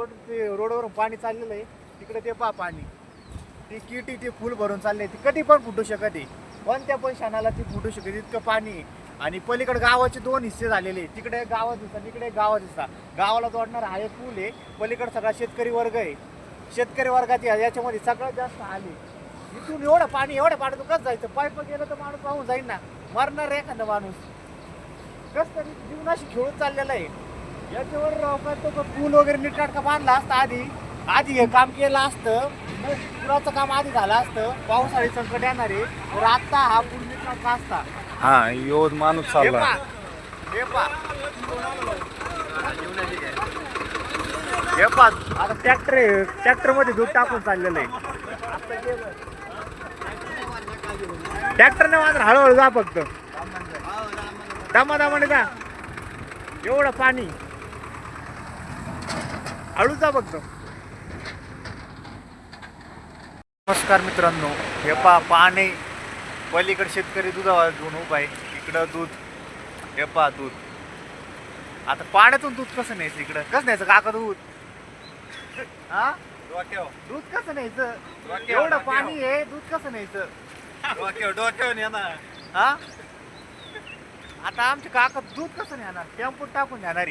Road ते रोडवरून पाणी चाललेलं आहे. तिकडे ते पहा पाणी. ती किटी ते फुल भरून चालले ती कधी पण फुटू शकत आहे. कोणत्या पण क्षणाला ती फुटू शकते इतकं पाणी आहे. आणि पलीकडे गावाचे दोन हिस्से झालेले तिकडे गावात दिसतात इकडे गावात दिसतात गावाला जोडणारा हा एक पूल आहे. पलीकडे सगळा शेतकरी वर्ग आहे. शेतकरी वर्गात या- याच्यामध्ये सगळ्यात जास्त आले इथून एवढं पाणी एवढं पाणी तू कसं जायचं? पाईप गेलं तर माणूस पाहून जाईल ना. मरणार आहे एखादा माणूस. कस तरी जीवनाशी खेळून चाललेला आहे. याच्यावर राव का तो पूल वगैरे नीटनाटका बांधला असता आधी. आधी हे काम केलं असतं. पुराचं काम आधी झालं असतं. पावसाळी संकट येणार. आहे तर आता हा पूल नीटनाटका असता. हा यो माणूस हे चालला. पहा, हे पहा. हे पहा, आता ट्रॅक्टर ट्रॅक्टरमध्ये दूध टाकून चाललेलं आहे. ट्रॅक्टरने मात्र हळूहळू जा फक्त. दमा दमाने जा. एवढं पाणी. हळू जा फक्त नमस्कार मित्रांनो हे पा पाणी पलीकडे शेतकरी दुधावर घेऊन उभा आहे. इकडं दूध हे पहा दूध. आता पाण्यातून दूध कसं न्यायचं इकडं? कसं न्यायचं? काका दूध. हा? दूध कसं न्यायचं? एवढं. पाणी आहे दूध कसं न्यायचं? डोक्यावर डोक्यावर हा? आता आमचे काका दूध कसं नेणार टेम्पो टाकून नेणार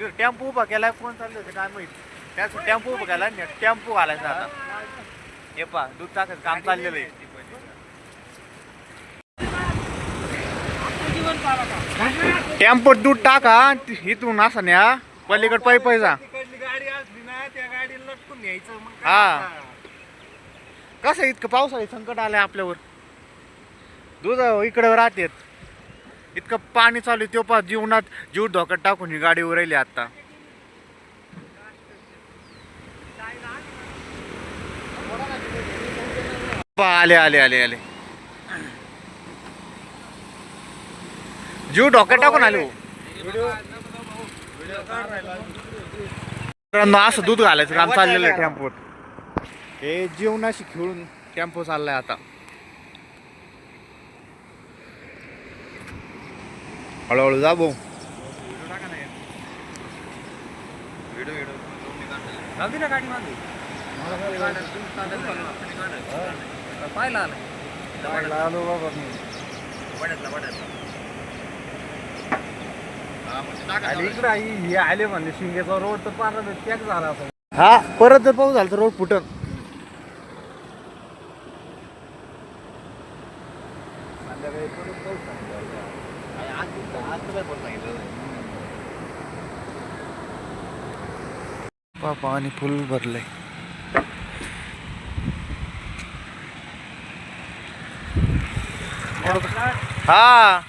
टेम्पो उभा केलाय कोण चाललं होतं काय माहीत. त्याच टेम्पो उभा केला टेम्पो घालायचा आता. हे पा दूध टाकायचं काम चाललेलं आहे. टेम्पोत दूध टाका इथून असं न्या पलीकड पायी न्यायचं मग हा. कसं इतकं पावसाळी संकट आलंय आपल्यावर. दूध इकडं राहतेत. इतकं पाणी चालू आहे तो पा जीवनात जीव धोक्यात टाकून ही गाडी उरायली आता. पहा, आले आले आले आले. जीव धोक्यात टाकून आले हो. असं दूध घालायचं काम चाललेलं आहे टेम्पोत. हे जीवनाशी खेळून टेम्पो चाललाय आता. हळूहळू जा भाऊ जाऊ ना गाडी मागे पाहिला इकडे हे आले म्हणले शिंगेचा रोड तर पार त्याच झाला असं हा परत जर पाऊस झाला. तर रोड फुटन पाणी फुल भरलंय हा